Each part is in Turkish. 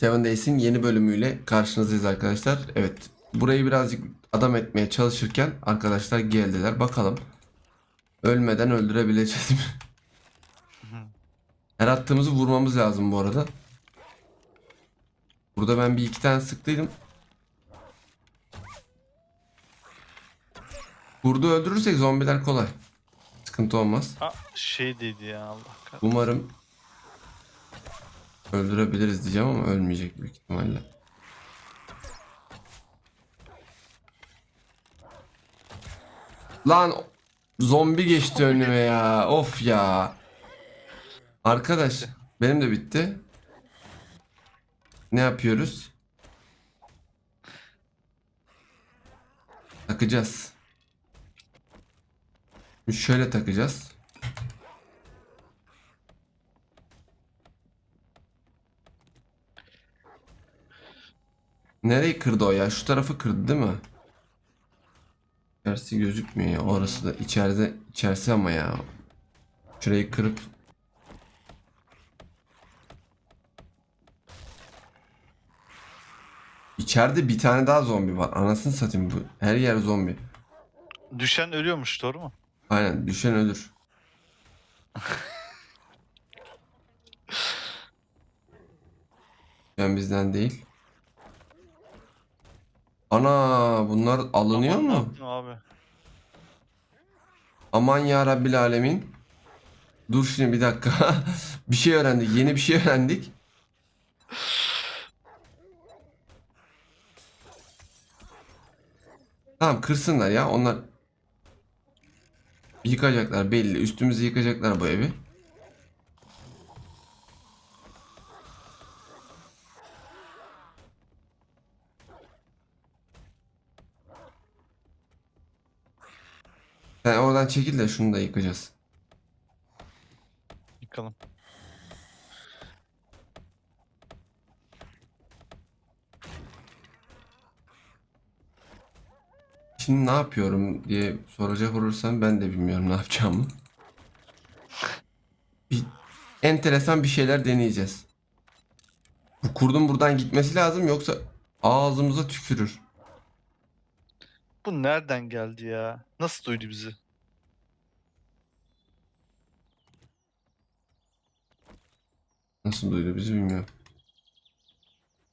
Seven Days'in yeni bölümüyle karşınızdayız arkadaşlar. Evet. Burayı birazcık adam etmeye çalışırken arkadaşlar geldiler. Bakalım. Ölmeden öldürebileceğiz mi? Her attığımızı vurmamız lazım bu arada. Burada ben bir iki tane sıktıydım. Kurdu öldürürsek zombiler kolay. Sıkıntı olmaz. Ha şey dedi ya Allah kahretsin. Umarım öldürebiliriz diyeceğim ama ölmeyecek büyük ihtimalle. Lan zombi geçti önüme ya. Of ya. Arkadaş benim de bitti. Ne yapıyoruz? Takacağız. Şöyle takacağız. Nereyi kırdı o ya? Şu tarafı kırdı değil mi? İçerisi gözükmüyor ya. Orası da içeride içerisi ama ya. Şurayı kırıp İçeride bir tane daha zombi var. Anasını satayım bu. Her yer zombi. Düşen ölüyormuş doğru mu? Aynen düşen ölür. Ben bizden değil. Ana bunlar alınıyor Aman ne mu? yaptın abi? Aman ya Rabbil Alemin. Dur şimdi bir dakika. bir şey öğrendik. Yeni bir şey öğrendik. Tamam kırsınlar ya. Onlar yıkacaklar belli. Üstümüzü yıkacaklar bu evi. Sen oradan çekil de şunu da yıkacağız. Yıkalım. Şimdi ne yapıyorum diye soracak olursan ben de bilmiyorum ne yapacağımı. Bir enteresan bir şeyler deneyeceğiz. Bu kurdun buradan gitmesi lazım yoksa ağzımıza tükürür. Bu nereden geldi ya? Nasıl duydu bizi? Nasıl duydu bizi bilmiyorum.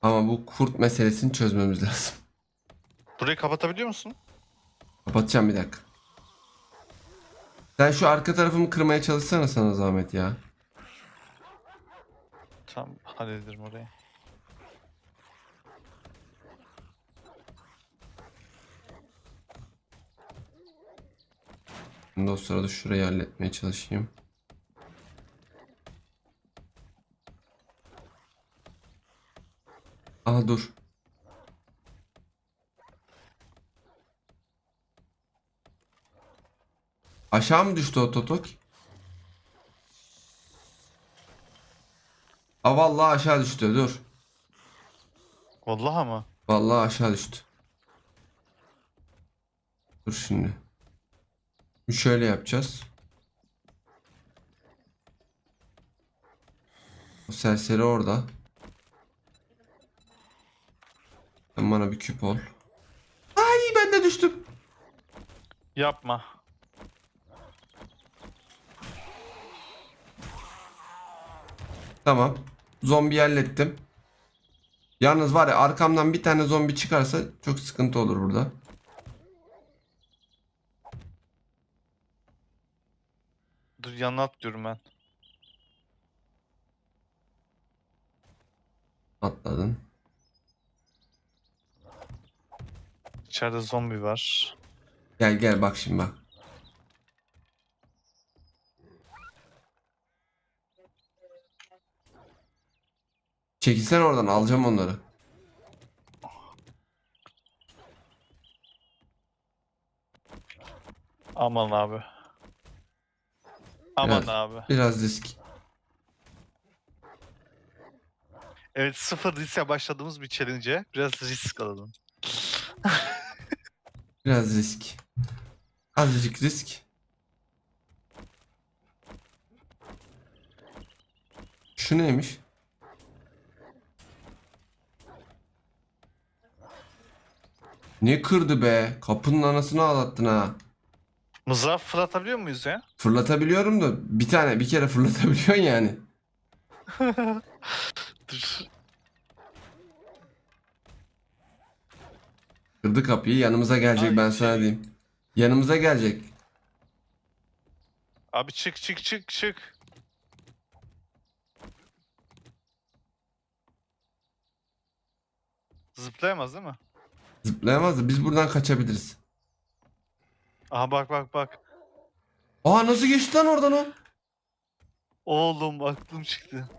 Ama bu kurt meselesini çözmemiz lazım. Burayı kapatabiliyor musun? Kapatacağım bir dakika. Sen şu arka tarafımı kırmaya çalışsana sana zahmet ya. Tamam hallederim orayı. Şimdi o sırada şurayı halletmeye çalışayım. Aha dur. Aşağı mı düştü o totok? Aa vallahi aşağı düştü dur. Vallahi ama. Vallahi aşağı düştü. Dur şimdi. Şöyle yapacağız. O serseri orada. Sen bana bir küp ol. Ay ben de düştüm. Yapma. Tamam. Zombi hallettim. Yalnız var ya arkamdan bir tane zombi çıkarsa çok sıkıntı olur burada. Dur yanına atlıyorum ben. Atladın. İçeride zombi var. Gel gel bak şimdi bak. Çekilsen oradan alacağım onları. Aman abi. Aman Biraz- abi. Biraz risk. Evet sıfır riskle başladığımız bir challenge'e biraz risk alalım. Biraz risk. Azıcık risk. Şu neymiş? Ne kırdı be? Kapının anasını ağlattın ha. Mızrağı fırlatabiliyor muyuz ya? Fırlatabiliyorum da bir tane bir kere fırlatabiliyorsun yani. Dur. Kırdı kapıyı yanımıza gelecek Ay, ben sana şey. diyeyim. Yanımıza gelecek. Abi çık çık çık çık. Zıplayamaz değil mi? Zıplayamaz da biz buradan kaçabiliriz. Aha bak bak bak. Aa nasıl geçti lan oradan o? Oğlum aklım çıktı.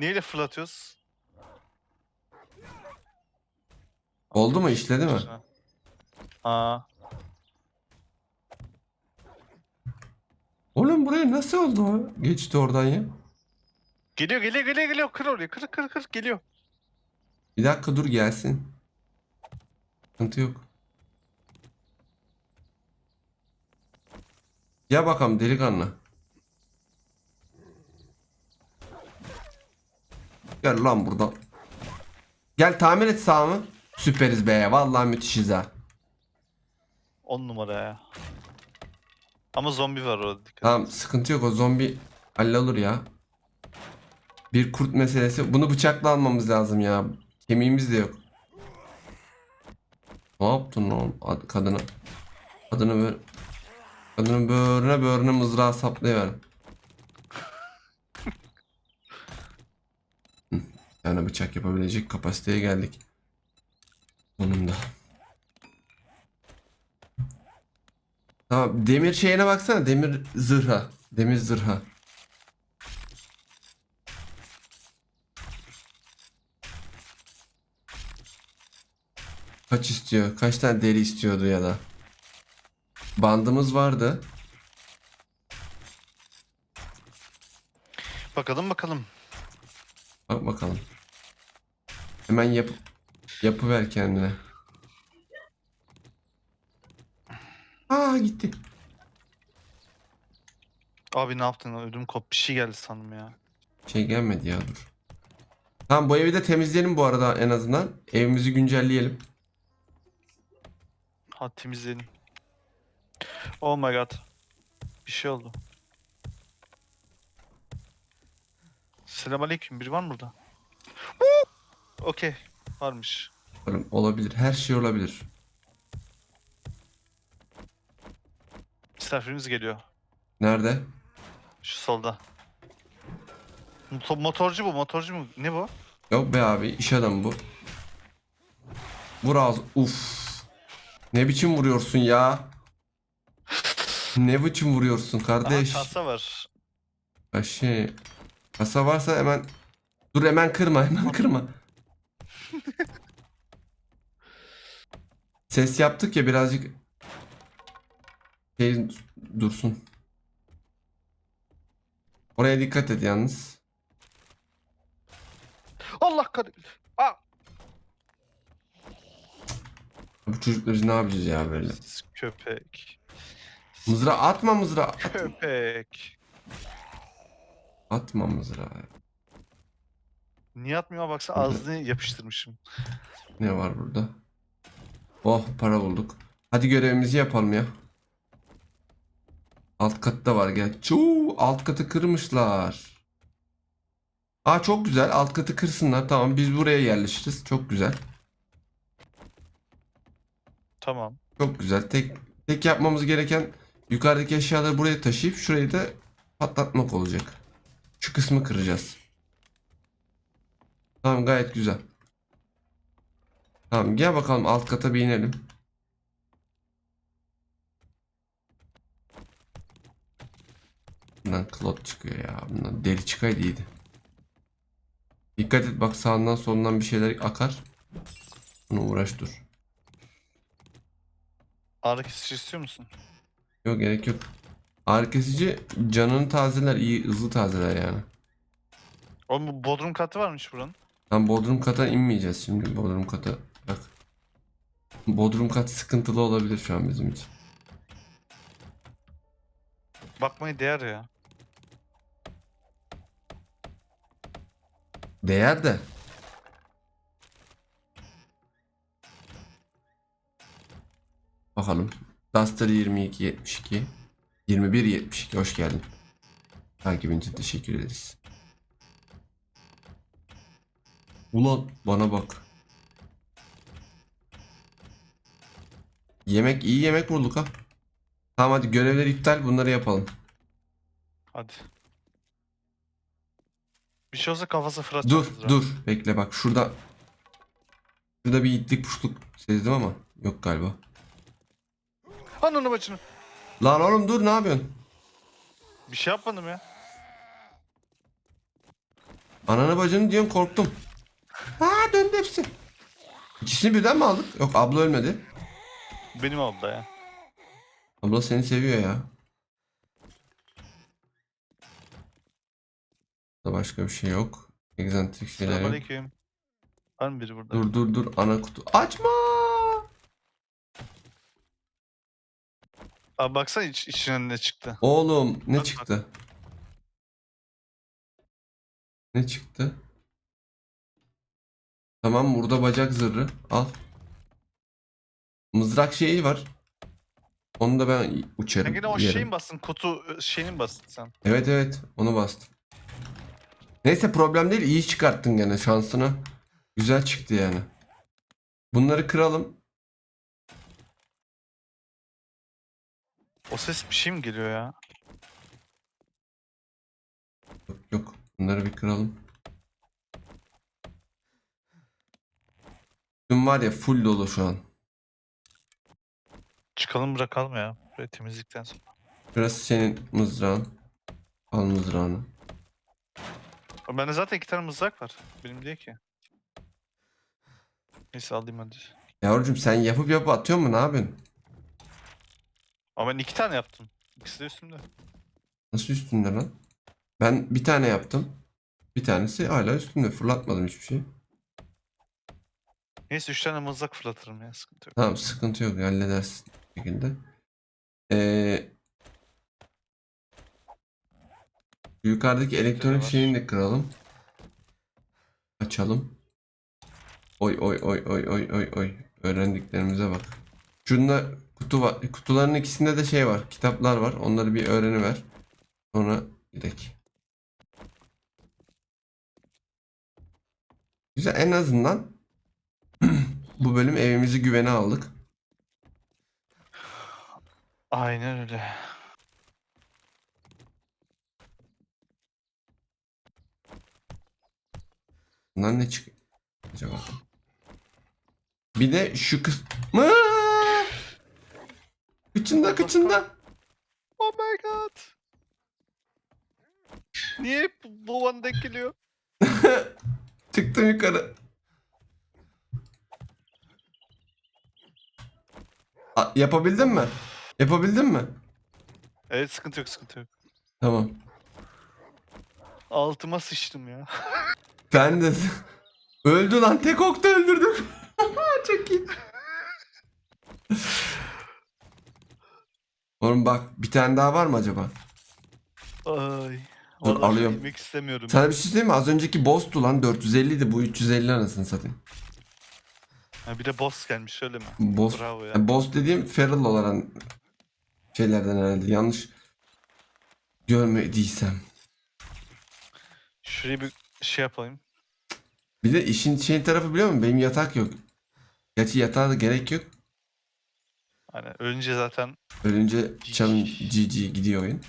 Neyle fırlatıyoruz? Oldu mu işledi mi? Aa. Oğlum buraya nasıl oldu o? Geçti oradan ya. Geliyor geliyor geliyor geliyor. Kır orayı kır kır kır geliyor. Bir dakika dur gelsin. Sıkıntı yok. Ya bakalım delikanlı. Gel lan buradan. Gel tamir et sağımı. Süperiz be. Vallahi müthişiz ha. 10 numara ya. Ama zombi var orada dikkat. Tamam sıkıntı yok o zombi hallolur ya. Bir kurt meselesi. Bunu bıçakla almamız lazım ya. Kemiğimiz de yok. Ne yaptın lan ad- kadına? Kadını böyle Kadının böğrüne böğrüne mızrağı saplayıver. Yani bıçak yapabilecek kapasiteye geldik. Sonunda. Tamam demir şeyine baksana demir zırha. Demir zırha. Kaç istiyor? Kaç tane deri istiyordu ya da? Bandımız vardı. Bakalım bakalım. Bak bakalım. Hemen yap yapıver kendine. Aa gitti. Abi ne yaptın? Ödüm kop bir şey geldi sandım ya. Şey gelmedi ya dur. Tamam bu evi de temizleyelim bu arada en azından. Evimizi güncelleyelim. Ha temizleyelim. Oh my god. Bir şey oldu. Selamünaleyküm. Biri var mı burada? Woo! Okey. Varmış. Olabilir. Her şey olabilir. Misafirimiz geliyor. Nerede? Şu solda. Motor- motorcu bu, motorcu mu? Ne bu? Yok be abi iş adamı bu. Vur ağzı. Uf. Ne biçim vuruyorsun ya? Ne biçim vuruyorsun kardeş? kasa var. Ha şey. Kasa varsa hemen Dur hemen kırma hemen kırma. Ses yaptık ya birazcık şey dursun. Oraya dikkat et yalnız. Allah kahretsin. Aa! Bu çocuklar biz ne yapacağız ya böyle? Siz Köpek. Mızra atma mızra. Köpek. atma mızra. Niye atmıyor baksana ağzını yapıştırmışım. Ne var burada? Oh para bulduk. Hadi görevimizi yapalım ya. Alt katta var gel. Çuu, alt katı kırmışlar. Aa çok güzel. Alt katı kırsınlar. Tamam biz buraya yerleşiriz. Çok güzel. Tamam. Çok güzel. Tek tek yapmamız gereken yukarıdaki eşyaları buraya taşıyıp şurayı da patlatmak olacak. Şu kısmı kıracağız. Tamam gayet güzel. Tamam gel bakalım alt kata bir inelim. Bundan klot çıkıyor ya. Bundan deri çıkaydı iyiydi. Dikkat et bak sağından solundan bir şeyler akar. Bunu uğraş dur. Ağrı istiyor musun? Yok gerek yok. Ağrı kesici canını tazeler iyi hızlı tazeler yani. Oğlum bu bodrum katı varmış buranın. Tam Bodrum kata inmeyeceğiz şimdi Bodrum kata. Bak. Bodrum kat sıkıntılı olabilir şu an bizim için. Bakmaya değer ya. Değer de. bakalım. Duster 22 72 21 72 hoş geldin. Takibin için teşekkür ederiz. Ulan bana bak. Yemek iyi yemek bulduk ha. Tamam hadi görevler iptal bunları yapalım. Hadi. Bir şey olsa kafası fırat Dur dur bekle bak şurada Şurada bir itlik puşluk sezdim ama yok galiba. Ananı bacını. Lan oğlum dur ne yapıyorsun? Bir şey yapmadım ya. Ananı bacını diyorsun korktum. Aa döndü hepsi. İkisini birden mi aldık? Yok abla ölmedi. Benim abla ya. Abla seni seviyor ya. Da başka bir şey yok. Egzantrik şeyler yok. Selamünaleyküm. Var mı biri burada? Dur dur dur ana kutu. Açma. Abi baksana iç, içinden ne çıktı. Oğlum ne Bak, çıktı? Ne çıktı? Tamam burada bacak zırhı. Al. Mızrak şeyi var. Onu da ben uçarım. Sen gene o yerim. şeyin mi bastın? Kutu e, şeyini mi bastın sen? Evet evet onu bastım. Neyse problem değil iyi çıkarttın gene şansına. Güzel çıktı yani. Bunları kıralım. O ses bir şey mi geliyor ya? Yok yok bunları bir kıralım. Dün var ya full dolu şu an. Çıkalım bırakalım ya. Böyle temizlikten sonra. Burası senin mızrağın. Al mızrağını. Ama Bende zaten iki tane mızrak var. Benim değil ki. Neyse alayım hadi. Yavrucuğum sen yapıp yapıp atıyor mu ne yapıyorsun? Ama ben iki tane yaptım. İkisi de üstümde. Nasıl üstünde lan? Ben bir tane yaptım. Bir tanesi hala üstünde. Fırlatmadım hiçbir şey. Neyse üç tane mızrak fırlatırım ya. Sıkıntı yok. Tamam sıkıntı yok halledersin bir şekilde. Ee, yukarıdaki elektronik var. şeyini de kıralım. Açalım. Oy oy oy oy oy oy oy. Öğrendiklerimize bak. Şunda kutu var. Kutuların ikisinde de şey var. Kitaplar var. Onları bir öğreniver. Sonra gidelim. Güzel en azından bu bölüm evimizi güvene aldık. Aynen öyle. Bundan ne çıkıyor acaba? Bir de şu kısmı kıçında kıçında. Oh my god. Niye hep bu bana denk geliyor? Çıktım yukarı. A- yapabildin mi? Yapabildin mi? Evet sıkıntı yok sıkıntı yok. Tamam. Altıma sıçtım ya. Ben de öldü lan tek okta öldürdüm. Çok iyi. Oğlum bak bir tane daha var mı acaba? Ay. Dur, Vallahi alıyorum. Yemek istemiyorum. Sana bir şey söyleyeyim mi? Az önceki boss'tu lan 450 idi bu 350 anasını satayım. Ha, bir de boss gelmiş öyle mi? Boss, Bravo ya. yani boss dediğim feral olan şeylerden herhalde. Yanlış görmediysem. Şuraya bir şey yapayım. Bir de işin şey tarafı biliyor musun? Benim yatak yok. Gerçi yatağa da gerek yok. Hani önce zaten Ölünce GG. GG gidiyor oyun.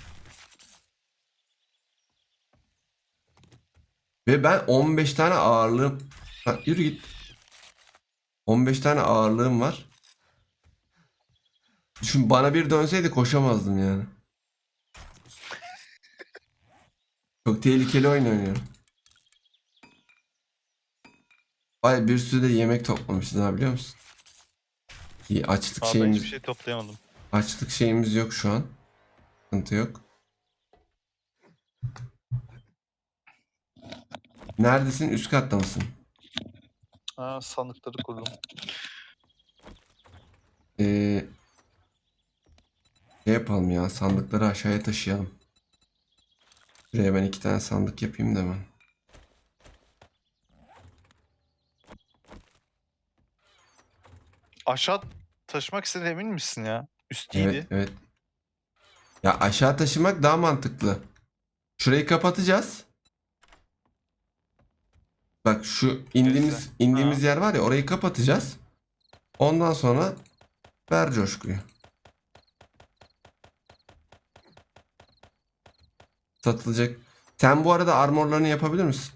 Ve ben 15 tane ağırlığım... Ha, yürü git. 15 tane ağırlığım var. Düşün bana bir dönseydi koşamazdım yani. Çok tehlikeli oyun oynuyorum. Vay bir sürü de yemek toplamışız ha biliyor musun? İyi açlık Vallahi şeyimiz hiçbir şey toplayamadım. Açlık şeyimiz yok şu an. Sıkıntı yok. Neredesin? Üst katta mısın? Ha sandıkları kurdum. Ee, şey yapalım ya. Sandıkları aşağıya taşıyalım. Şuraya ben iki tane sandık yapayım da hemen. Aşağı taşımak istediğine emin misin ya? Üstüydü. Evet, evet. Ya aşağı taşımak daha mantıklı. Şurayı kapatacağız. Bak şu indiğimiz Neyse. indiğimiz yer var ya orayı kapatacağız. Ondan sonra ver coşkuyu. Satılacak. Sen bu arada armorlarını yapabilir misin?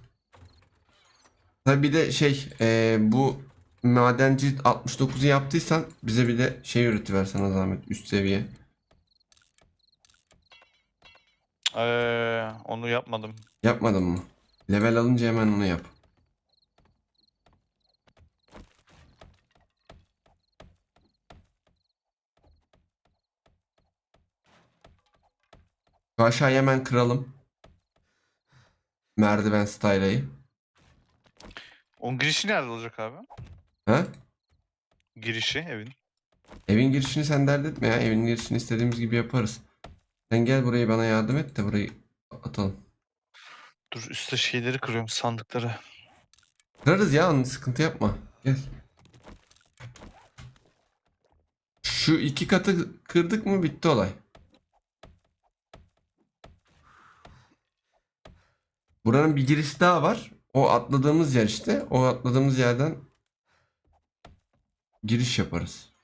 Tabii bir de şey eee, bu madenci 69'u yaptıysan bize bir de şey üretiver sana zahmet üst seviye. Ee, onu yapmadım. Yapmadın mı? Level alınca hemen onu yap. Şu aşağıya hemen kıralım. Merdiven style'ı. Onun girişi nerede olacak abi? Ha? Girişi evin. Evin girişini sen dert etme ya. Evin girişini istediğimiz gibi yaparız. Sen gel burayı bana yardım et de burayı atalım. Dur üstte şeyleri kırıyorum sandıkları. Kırarız ya onu sıkıntı yapma. Gel. Şu iki katı kırdık mı bitti olay. Buranın bir girişi daha var. O atladığımız yer işte. O atladığımız yerden giriş yaparız.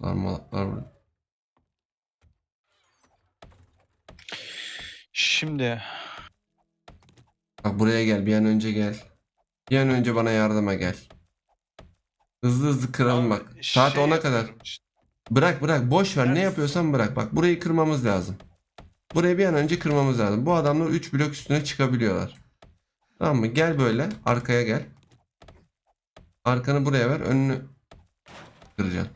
Malaklar burada. Şimdi Bak buraya gel. Bir an önce gel. Bir an önce bana yardıma gel. Hızlı hızlı kıralım bak. Saat şey 10'a kadar. işte. Bırak bırak. Boş ver. Ne yapıyorsan bırak. Bak burayı kırmamız lazım. Burayı bir an önce kırmamız lazım. Bu adamlar 3 blok üstüne çıkabiliyorlar. Tamam mı? Gel böyle. Arkaya gel. Arkanı buraya ver. Önünü kıracaksın.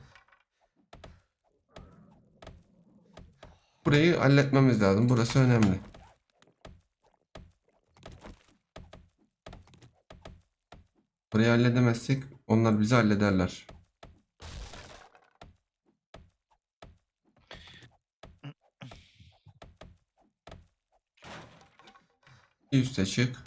Burayı halletmemiz lazım. Burası önemli. Burayı halledemezsek onlar bizi hallederler. Üste çık.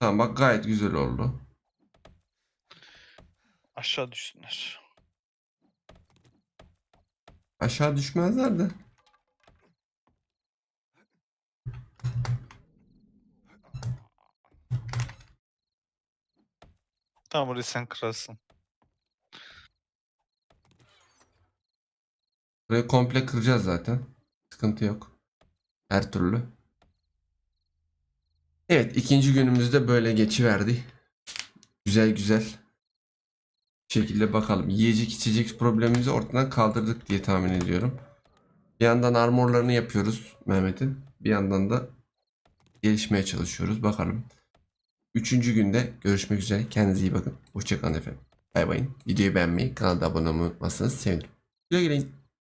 Tamam bak gayet güzel oldu. Aşağı düşsünler. Aşağı düşmezler de. Tamam orayı sen kırarsın. Burayı komple kıracağız zaten. Sıkıntı yok. Her türlü. Evet ikinci günümüzde böyle geçiverdi. Güzel güzel. Bir şekilde bakalım. Yiyecek içecek problemimizi ortadan kaldırdık diye tahmin ediyorum. Bir yandan armorlarını yapıyoruz Mehmet'in. Bir yandan da gelişmeye çalışıyoruz. Bakalım. Üçüncü günde görüşmek üzere. Kendinize iyi bakın. Hoşçakalın efendim. Bay bay. Videoyu beğenmeyi, kanala abone olmayı unutmazsanız sevinirim. Güle güle.